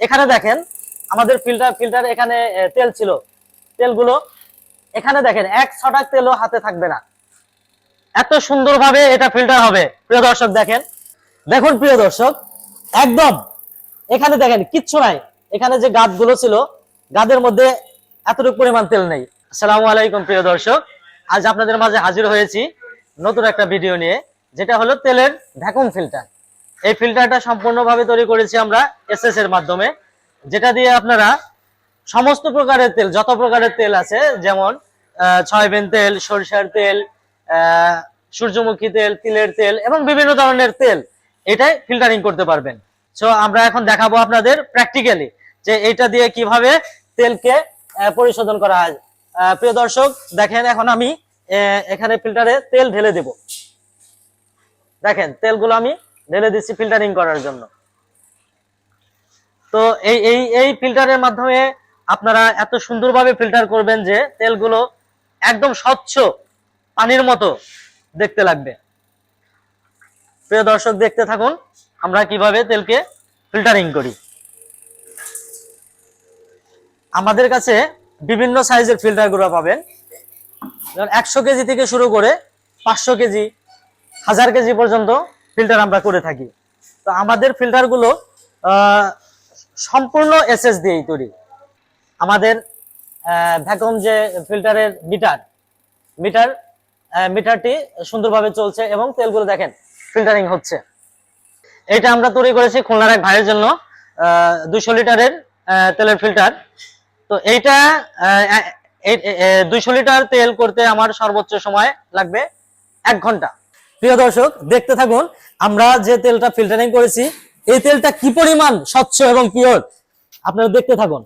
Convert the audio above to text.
এখানে দেখেন, আমাদের ফিল্টার ফিল্টার এখানে তেল ছিল। তেলগুলো এখানে দেখেন, এক ছটাক তেলও হাতে থাকবে না। এত সুন্দরভাবে এটা ফিল্টার হবে। প্রিয় দর্শক, দেখেন। দেখুন, প্রিয় দর্শক, একদম। এখানে দেখেন, কিচ্ছু নাই। এখানে যে গাদগুলো ছিল গাদের মধ্যে এতটুকু পরিমাণ তেল নেই। আসসালামু আলাইকুম, প্রিয় দর্শক। আজ আপনাদের মাঝে হাজির হয়েছি নতুন একটা ভিডিও নিয়ে, যেটা হলো তেলের ভ্যাকুম ফিল্টার এই ফিল্টারটা সম্পূর্ণভাবে তৈরি করেছি আমরা এসএস এর মাধ্যমে। যেটা দিয়ে আপনারা সমস্ত প্রকারের তেল, যত প্রকারের তেল আছে, যেমন সয়াবিন তেল, সরিষার তেল সূর্যমুখী তেল, তিলের তেল এবং বিভিন্ন ধরনের তেল, এটাই ফিল্টারিং করতে পারবেন। সো আমরা এখন দেখাবো আপনাদের প্র্যাকটিক্যালি যে এটা দিয়ে কীভাবে তেলকে পরিশোধন করা হয়। প্রিয় দর্শক, দেখেন এখন আমি এখানে ফিল্টারে তেল ঢেলে দেব। দেখেন, তেলগুলো আমি ঢেলে দিচ্ছি ফিল্টারিং করার জন্য। তো এই এই এই ফিল্টারের মাধ্যমে আপনারা এত সুন্দরভাবে ফিল্টার করবেন যে তেলগুলো একদম স্বচ্ছ পানির মতো দেখতে লাগবে। প্রিয় দর্শক, দেখতে থাকুন আমরা কীভাবে তেলকে ফিল্টারিং করি। আমাদের কাছে বিভিন্ন সাইজের ফিল্টারগুলো পাবেন। একশো কেজি থেকে শুরু করে পাঁচশো কেজি, হাজার কেজি পর্যন্ত ফিল্টার আমরা করে থাকি। তো আমাদের ফিল্টারগুলো সম্পূর্ণ এসএস দিয়েই তৈরি। আমাদের ভ্যাকুম যে ফিল্টারের মিটার মিটার মিটারটি সুন্দরভাবে চলছে এবং তেলগুলো দেখেন ফিল্টারিং হচ্ছে। এটা আমরা তৈরি করেছি খুলনার এক ভাইয়ের জন্য দুশো লিটারের তেলের ফিল্টার তো এইটা দুইশো লিটার তেল করতে আমার সর্বোচ্চ সময় লাগবে এক ঘণ্টা। প্রিয় দর্শক, দেখতে থাকুন, আমরা যে তেলটা ফিল্টারিং করেছি, এই তেলটা কি পরিমাণ স্বচ্ছ এবং পিওর আপনারা দেখতে থাকুন।